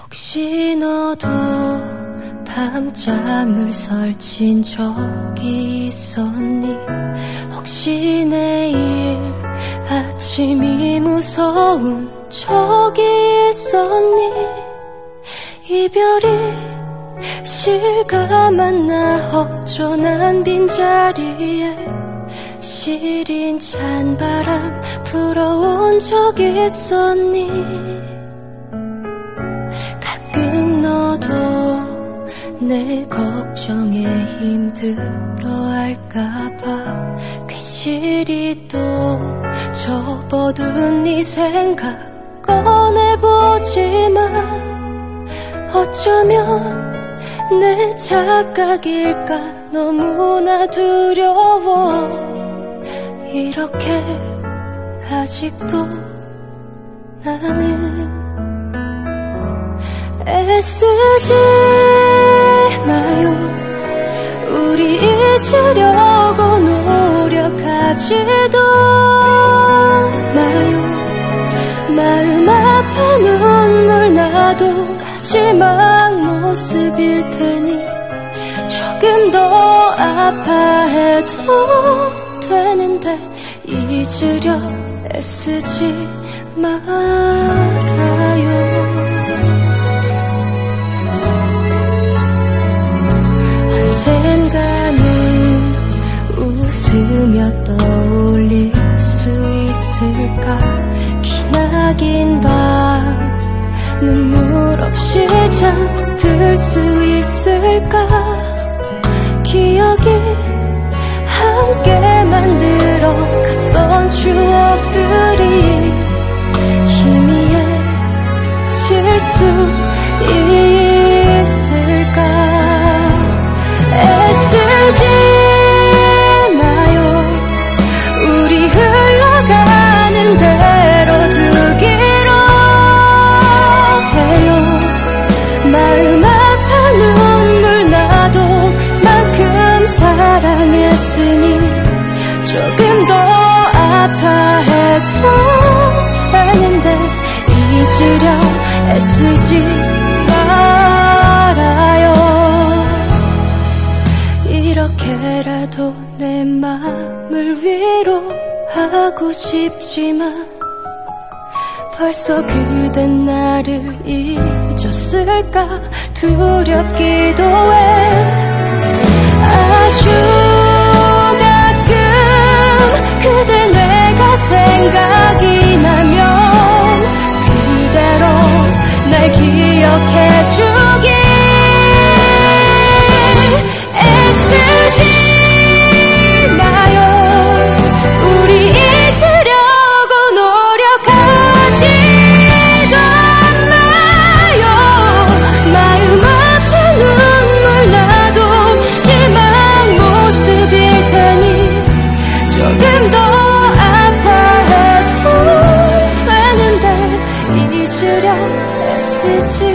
혹시 너도 밤잠을 설친 적이 있었니? 혹시 내일 아침이 무서운 적이 있었니? 이별이 실감한 나 허전한 빈자리에 시린 찬바람 불어온 적 있었니 내 걱정에 힘들어할까봐 괜시리 또 접어둔 네 생각 꺼내보지만 어쩌면 내 착각일까 너무나 두려워. 이렇게 아직도 나는 애쓰지 잊으려고 노력하지도 마요. 마음 앞에 눈물 나도 마지막 모습일 테니 조금 더 아파해도 되는데 잊으려 애쓰지 말아요 웃으며 떠올릴 수 있을까? 기나긴 밤 눈물 없이 잠들 수 있을까? 기억이 함께 만 조금 더 아파해도 되는데 잊으려 애쓰지 말아요. 이렇게라도 내 맘을 위로하고 싶지만 벌써 그댄 나를 잊었을까? 두렵기도 해 失去